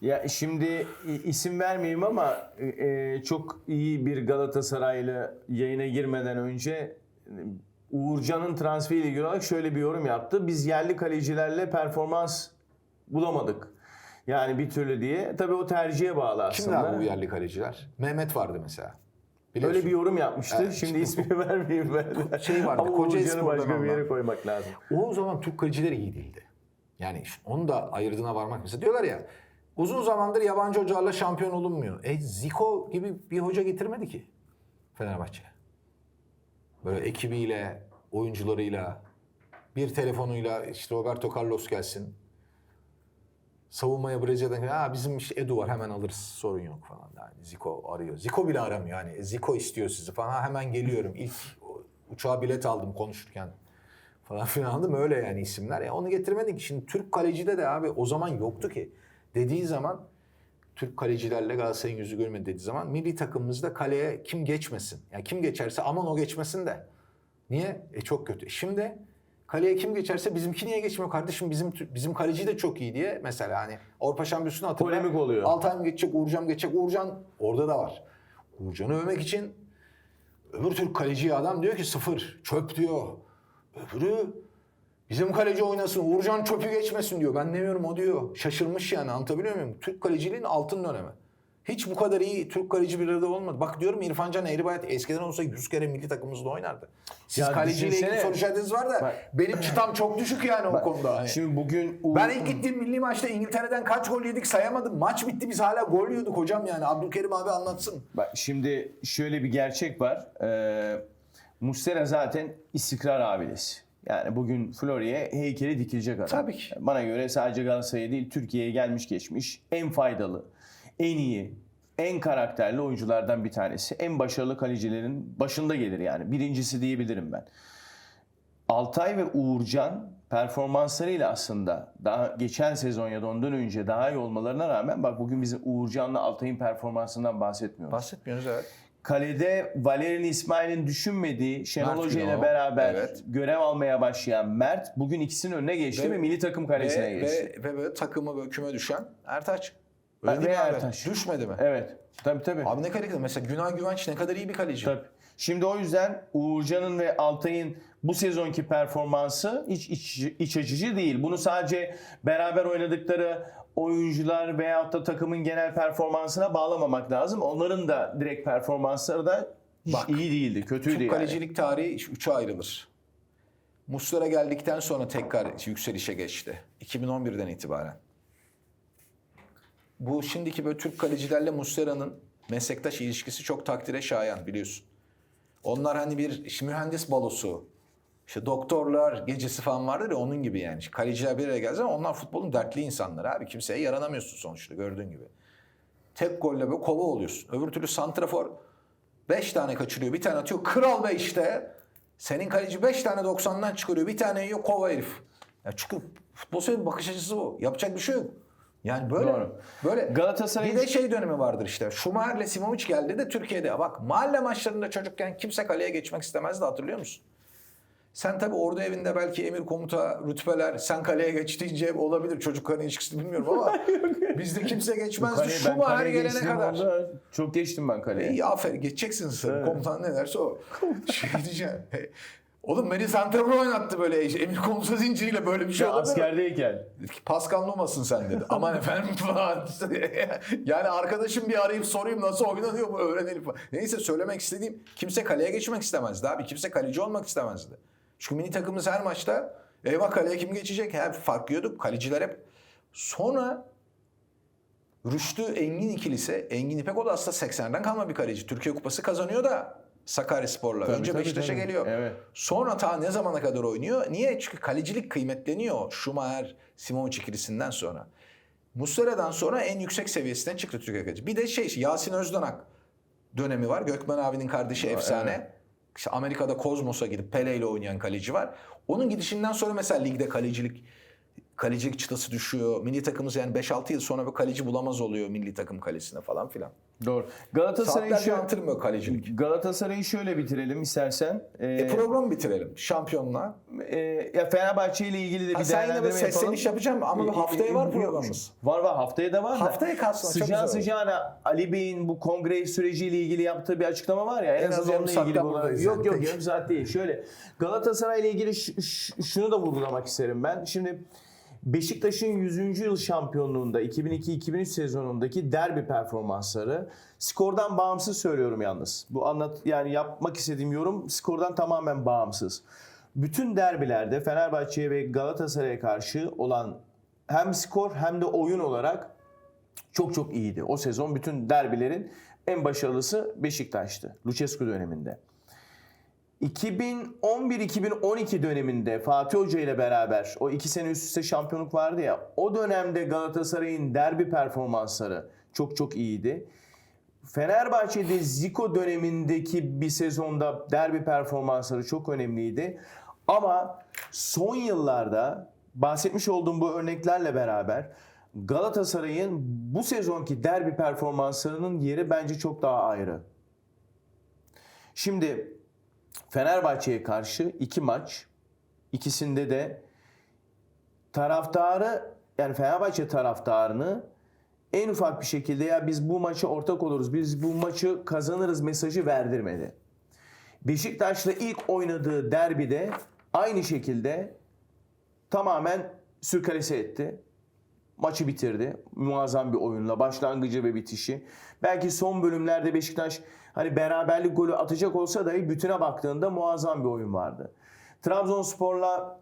Ya şimdi i- isim vermeyeyim ama e, çok iyi bir Galatasaraylı yayına girmeden önce e, Uğurcan'ın transferiyle ilgili olarak şöyle bir yorum yaptı. Biz yerli kalecilerle performans bulamadık. Yani bir türlü diye. Tabii o tercihe bağlı aslında. Kimler bu yerli kaleciler? Mehmet vardı mesela. Biliyorsun. Öyle bir yorum yapmıştı. Evet, Şimdi ismini vermeyeyim ben. Şey vardı, Ama Kocaeli Uğurcan'ı başka bir yere koymak lazım. O zaman Türk kalecileri iyi değildi. Yani onu da ayırdığına varmak mesela. Diyorlar ya uzun zamandır yabancı hocalarla şampiyon olunmuyor. E Zico gibi bir hoca getirmedi ki Fenerbahçe. Böyle ekibiyle, oyuncularıyla, bir telefonuyla işte Roberto Carlos gelsin. Savunmaya Brezilya'dan ha bizim işte Edu var hemen alırız sorun yok falan. Yani Zico arıyor. Zico bile aramıyor yani. E, Zico istiyor sizi falan. Ha, hemen geliyorum. İlk uçağa bilet aldım konuşurken falan filan anladın mı? Öyle yani isimler. Ya onu getirmedik. Şimdi Türk kalecide de abi o zaman yoktu ki. Dediği zaman Türk kalecilerle Galatasaray'ın yüzü görmedi dediği zaman milli takımımızda kaleye kim geçmesin. Yani kim geçerse aman o geçmesin de. Niye? E çok kötü. Şimdi kaleye kim geçerse bizimki niye geçmiyor kardeşim? Bizim bizim kaleci de çok iyi diye mesela hani Avrupa Şampiyonası'nı hatırla. Polemik oluyor. Altay mı geçecek, Uğurcan mı geçecek? Uğurcan orada da var. Uğurcan'ı övmek için öbür Türk kaleci adam diyor ki sıfır, çöp diyor. Öbürü bizim kaleci oynasın, Uğurcan çöpü geçmesin diyor. Ben demiyorum o diyor. Şaşırmış yani anlatabiliyor muyum? Türk kaleciliğin altın dönemi. Hiç bu kadar iyi Türk kaleci bir arada olmadı. Bak diyorum İrfan Can Eğribayat eskiden olsa 100 kere milli takımımızda oynardı. Siz Ya kaleciyle ilgili soru işaretiniz var da Bak- benim çıtam çok düşük yani o konuda. Hani. Şimdi bugün Uğur- Ben ilk gittiğim milli maçta İngiltere'den kaç gol yedik sayamadım. Maç bitti biz hala gol yiyorduk hocam yani. Abdülkerim abi anlatsın. Bak şimdi şöyle bir gerçek var. Ee, Muslera zaten istikrar abidesi. Yani bugün Florya'ya heykeli dikilecek adam. Tabii ki. Bana göre sadece Galatasaray'a değil Türkiye'ye gelmiş geçmiş en faydalı, en iyi, en karakterli oyunculardan bir tanesi. En başarılı kalecilerin başında gelir yani. Birincisi diyebilirim ben. Altay ve Uğurcan performanslarıyla aslında daha geçen sezon ya da ondan önce daha iyi olmalarına rağmen bak bugün bizim Uğurcan'la Altay'ın performansından bahsetmiyoruz. Bahsetmiyoruz evet. Kalede Valerian İsmail'in düşünmediği Şenol Mert Hoca ile Günok, beraber evet. görev almaya başlayan Mert bugün ikisinin önüne geçti ve, Ve- milli takım kalesine Ve, geçti. ve, ve böyle takımı böyle küme düşen Ertaç. Ha, Öyle değil ve mi abi? Ertaç. Düşmedi mi? Evet. Tabii tabii. Abi ne kadar Mesela Günay Güvenç ne kadar iyi bir kaleci. Tabii. Şimdi o yüzden Uğurcan'ın ve Altay'ın bu sezonki performansı hiç iç, iç açıcı değil. Bunu sadece beraber oynadıkları oyuncular veyahut da takımın genel performansına bağlamamak lazım. Onların da direkt performansları da hiç Bak, iyi değildi, kötüydü Türk yani. kalecilik tarihi üçe ayrılır. Muslera geldikten sonra tekrar yükselişe geçti. 2011'den itibaren. Bu şimdiki böyle Türk kalecilerle Muslera'nın meslektaş ilişkisi çok takdire şayan biliyorsun. Onlar hani bir mühendis balosu, işte doktorlar gecesi falan vardır ya onun gibi yani. İşte kaleciler bir araya geldi ama onlar futbolun dertli insanları abi. Kimseye yaranamıyorsun sonuçta gördüğün gibi. Tek golle böyle kova oluyorsun. Öbür türlü santrafor 5 tane kaçırıyor. Bir tane atıyor. Kral be işte. Senin kaleci 5 tane 90'dan çıkarıyor. Bir tane yiyor kova herif. Ya çünkü futbol senin bakış açısı bu. Yapacak bir şey yok. Yani böyle. Doğru. Böyle. Galatasaray'ın- Bir de şey dönemi vardır işte. Schumacher'le Simovic geldi de Türkiye'de. Bak mahalle maçlarında çocukken kimse kaleye geçmek istemezdi hatırlıyor musun? Sen tabii orada evinde belki emir komuta rütbeler sen kaleye geç deyince olabilir. Çocukların ilişkisini bilmiyorum ama bizde kimse geçmezdi. Kaleye- ben Schumacher kaleye gelene kadar. anda Çok geçtim ben kaleye. İyi aferin geçeceksin sen. Komutan ne derse o. şey diyeceğim. Oğlum beni santrafor oynattı böyle emir komuta zinciriyle böyle bir şey Ya olabilir askerdeyken. Pascal Numas'ın sen dedi. Aman efendim falan. yani arkadaşım bir arayıp sorayım nasıl oynanıyor bu öğrenelim falan. Neyse söylemek istediğim kimse kaleye geçmek istemezdi abi. Kimse kaleci olmak istemezdi. Çünkü mini takımımız her maçta eyvah kaleye kim geçecek? Hep fark yiyorduk. Kaleciler hep. Sonra Rüştü Engin ikilisi. Engin İpek o da aslında 80'den kalma bir kaleci. Türkiye Kupası kazanıyor da Sakaryaspor'la. Tabii, Önce tabii, Beşiktaş'a tabii. geliyor. Evet. Sonra ta ne zamana kadar oynuyor? Niye? Çünkü kalecilik kıymetleniyor. Schumacher, Simovic ikilisinden sonra. Muslera'dan sonra en yüksek seviyesinden çıktı Türkiye kaleci. Bir de şey Yasin Özdanak dönemi var. Gökmen abinin kardeşi efsane. evet. İşte Amerika'da Kozmos'a gidip Pele ile oynayan kaleci var. Onun gidişinden sonra mesela ligde kalecilik kalecilik çıtası düşüyor. Milli takımımız yani 5-6 yıl sonra bir kaleci bulamaz oluyor milli takım kalesine falan filan. Doğru. Galatasaray'ı şöyle, antırmıyor kalecilik. Galatasaray'ı şöyle bitirelim istersen. Ee, E programı bitirelim. Şampiyonla. e, ya Fenerbahçe ile ilgili de bir Ha, değerlendirme böyle sesleniş yapalım. yapacağım ama E, haftaya e, var yok. programımız. Var var haftaya da var. Haftaya kalsın, Sıcağı sıcağına Ali Bey'in bu kongre süreciyle ilgili yaptığı bir açıklama var ya. En, En az onunla ilgili buradayız Yok yok yarım saat değil. Şöyle Galatasaray ile ilgili şunu da vurgulamak isterim ben. Şimdi Beşiktaş'ın 100. yıl şampiyonluğunda 2002-2003 sezonundaki derbi performansları skordan bağımsız söylüyorum yalnız. Bu anlat yani yapmak istediğim yorum skordan tamamen bağımsız. Bütün derbilerde Fenerbahçe'ye ve Galatasaray'a karşı olan hem skor hem de oyun olarak çok çok iyiydi. O sezon bütün derbilerin en başarılısı Beşiktaş'tı. Lucescu döneminde. 2011-2012 döneminde Fatih Hoca ile beraber o iki sene üst üste şampiyonluk vardı ya o dönemde Galatasaray'ın derbi performansları çok çok iyiydi. Fenerbahçe'de Zico dönemindeki bir sezonda derbi performansları çok önemliydi. Ama son yıllarda bahsetmiş olduğum bu örneklerle beraber Galatasaray'ın bu sezonki derbi performanslarının yeri bence çok daha ayrı. Şimdi Fenerbahçe'ye karşı iki maç, ikisinde de taraftarı yani Fenerbahçe taraftarını en ufak bir şekilde ya biz bu maçı ortak oluruz, biz bu maçı kazanırız mesajı verdirmedi. Beşiktaş'la ilk oynadığı derbide aynı şekilde tamamen sürkalese etti. Maçı bitirdi. Muazzam bir oyunla başlangıcı ve bitişi. Belki son bölümlerde Beşiktaş hani beraberlik golü atacak olsa dahi bütüne baktığında muazzam bir oyun vardı. Trabzonspor'la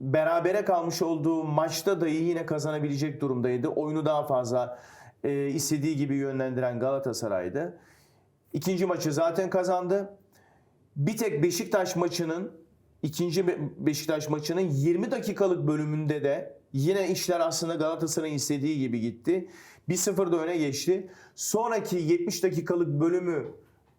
berabere kalmış olduğu maçta dahi yine kazanabilecek durumdaydı. Oyunu daha fazla e, istediği gibi yönlendiren Galatasaray'dı. İkinci maçı zaten kazandı. Bir tek Beşiktaş maçının ikinci Be- Beşiktaş maçının 20 dakikalık bölümünde de yine işler aslında Galatasaray'ın istediği gibi gitti. 1-0 da öne geçti. Sonraki 70 dakikalık bölümü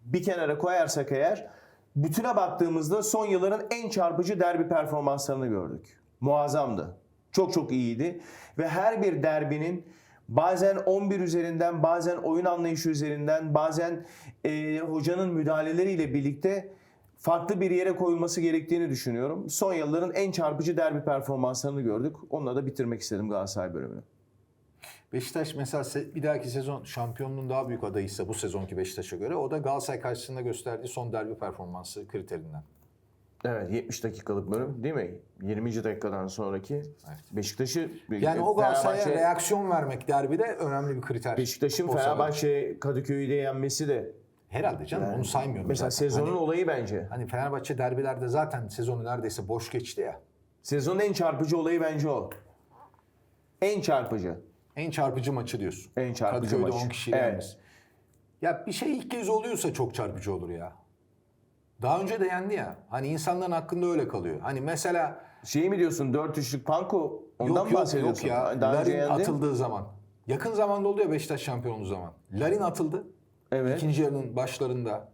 bir kenara koyarsak eğer bütüne baktığımızda son yılların en çarpıcı derbi performanslarını gördük. Muazzamdı. Çok çok iyiydi ve her bir derbinin bazen 11 üzerinden, bazen oyun anlayışı üzerinden, bazen e, hocanın müdahaleleriyle birlikte farklı bir yere koyulması gerektiğini düşünüyorum. Son yılların en çarpıcı derbi performanslarını gördük. Onunla da bitirmek istedim Galatasaray bölümünü. Beşiktaş mesela se- bir dahaki sezon şampiyonluğun daha büyük adayıysa bu sezonki Beşiktaş'a göre o da Galatasaray karşısında gösterdiği son derbi performansı kriterinden. Evet 70 dakikalık bölüm değil mi? 20. dakikadan sonraki Beşiktaş'ı Yani o Galatasaray'a reaksiyon vermek derbide önemli bir kriter. Beşiktaş'ın. Fenerbahçe Kadıköy'ü de yenmesi de Herhalde canım onu saymıyorum mesela zaten. sezonun Hani, olayı bence. hani Fenerbahçe derbilerde zaten sezonu neredeyse boş geçti ya. Sezonun en çarpıcı olayı bence o. En çarpıcı. En çarpıcı maçı diyorsun. En çarpıcı Kadıköy'de maç. 10 kişiyle Evet. yenmesi. Ya bir şey ilk kez oluyorsa çok çarpıcı olur ya. Daha önce de yendi ya. Hani insanların hakkında öyle kalıyor. Hani mesela Şey mi diyorsun 4 üçlük Panko ondan yok mı bahsediyorsun? yok ya. Daha Larin atıldığı zaman. Yakın zamanda oldu ya Beşiktaş şampiyon zaman. Larin atıldı. Evet. İkinci yarının başlarında.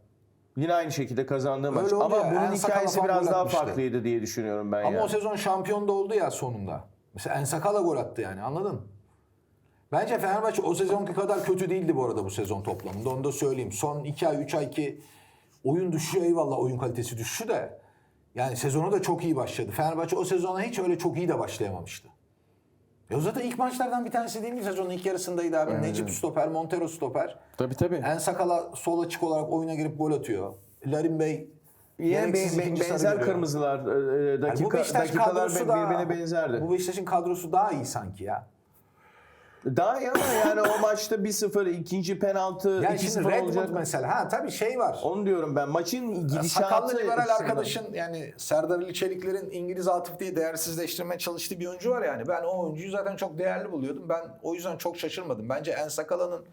Yine aynı şekilde kazandığı maç. oldu Ama ya, bunun en sakala hikayesi falan biraz gol daha atmıştı. farklıydı diye düşünüyorum ben Ama ya. o sezon şampiyon da oldu ya sonunda. Mesela Ensakala gol attı yani anladın? Bence Fenerbahçe o sezonki kadar kötü değildi bu arada bu sezon toplamında. Onu da söyleyeyim. Son 2 ay 3 ay ki oyun düşüşü eyvallah oyun kalitesi düşüşü de yani sezona da çok iyi başladı. Fenerbahçe o sezona hiç öyle çok iyi de başlayamamıştı. Ya zaten ilk maçlardan bir tanesi değil mi sezonun ilk yarısındaydı abi. Necip stoper, Montero stoper. Tabii tabii. Ensakala sol açık olarak oyuna girip gol atıyor. Larin Bey Yine be- be- benzer görüyor. kırmızılar e, e, Yani dakika, bu dakikalar kadrosu be- da birbirine benzerdi. Bu Beşiktaş'ın kadrosu daha iyi sanki ya. Daha iyi ama yani o maçta 1-0 ikinci penaltı Yani şimdi 2-0 Redmond olacak. mesela. Ha tabii şey var. Onu diyorum ben. Maçın gidişatı Sakallı liberal açısından. arkadaşın yani Serdar Ali Çelikler'in İngiliz Atıf diye değersizleştirmeye çalıştığı bir oyuncu var yani. Ben o oyuncuyu zaten çok değerli buluyordum. Ben o yüzden çok şaşırmadım. Bence En Sakala'nın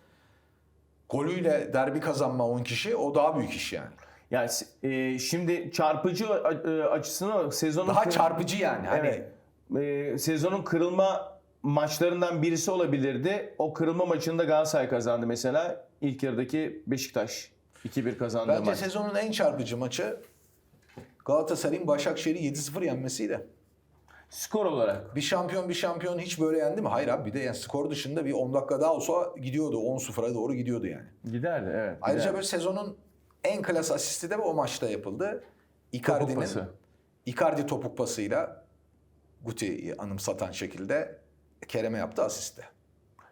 golüyle derbi kazanma 10 kişi o daha büyük iş yani. Yani e, şimdi çarpıcı e, açısından sezonun Daha çarpıcı yani. Hani Evet. E, sezonun kırılma maçlarından birisi olabilirdi. O kırılma maçında Galatasaray kazandı mesela. İlk yarıdaki Beşiktaş 2-1 kazandı bence maç. sezonun en çarpıcı maçı Galatasaray'ın Başakşehir'i 7-0 yenmesiydi. Skor olarak. Bir şampiyon bir şampiyon hiç böyle yendi mi? Hayır abi bir de yani skor dışında bir 10 dakika daha olsa gidiyordu. 10-0'a doğru gidiyordu yani. Giderdi evet. Ayrıca giderdi. böyle sezonun en klas asisti de o maçta yapıldı. Icardi'nin. Icardi topuk pasıyla Guti'yi anımsatan şekilde Kerem'e yaptı asisti.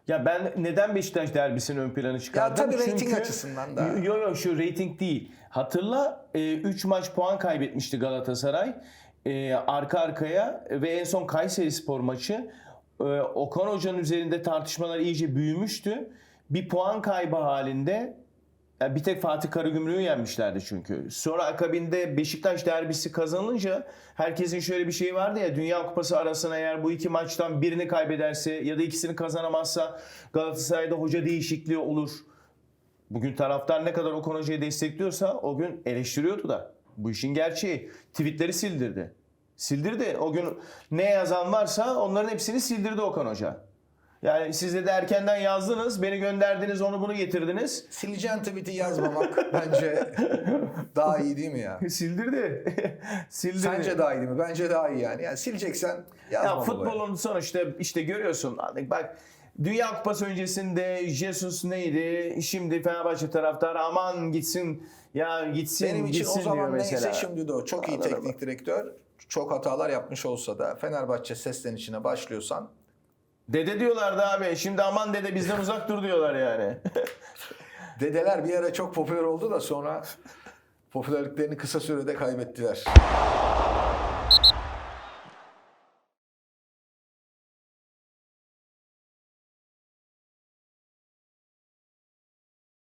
Ya ben neden Beşiktaş derbisini ön plana çıkardım? tabii rating Çünkü- açısından da. Yok yok şu rating değil. Hatırla 3 maç puan kaybetmişti Galatasaray. E, arka arkaya ve en son Kayseri Spor maçı. E, Okan Hoca'nın üzerinde tartışmalar iyice büyümüştü. Bir puan kaybı halinde ya bir tek Fatih Karagümrük'ü yenmişlerdi çünkü. Sonra akabinde Beşiktaş derbisi kazanınca herkesin şöyle bir şeyi vardı ya Dünya Kupası arasına eğer bu iki maçtan birini kaybederse ya da ikisini kazanamazsa Galatasaray'da hoca değişikliği olur. Bugün taraftar ne kadar Okan Hoca'yı destekliyorsa o gün eleştiriyordu da. Bu işin gerçeği. Tweetleri sildirdi. Sildirdi. O gün ne yazan varsa onların hepsini sildirdi Okan Hoca. Yani siz de erkenden yazdınız, beni gönderdiniz, onu bunu getirdiniz. Sileceğin tweet'i yazmamak bence daha iyi değil mi ya? Sildirdi. Sildirdi. Sence daha iyi değil mi? Bence daha iyi yani. Yani sileceksen yazma. ya futbolun sonuçta işte görüyorsun. Hani Bak Dünya Kupası öncesinde Jesus neydi? Şimdi Fenerbahçe taraftarı aman gitsin ya gitsin Benim için gitsin o zaman neyse mesela. şimdi de o. Çok iyi Anladın teknik direktör. Çok hatalar yapmış olsa da Fenerbahçe seslenişine başlıyorsan Dede diyorlardı abi. Şimdi aman dede bizden uzak dur diyorlar yani. dedeler bir ara çok popüler oldu da sonra popülerliklerini kısa sürede kaybettiler.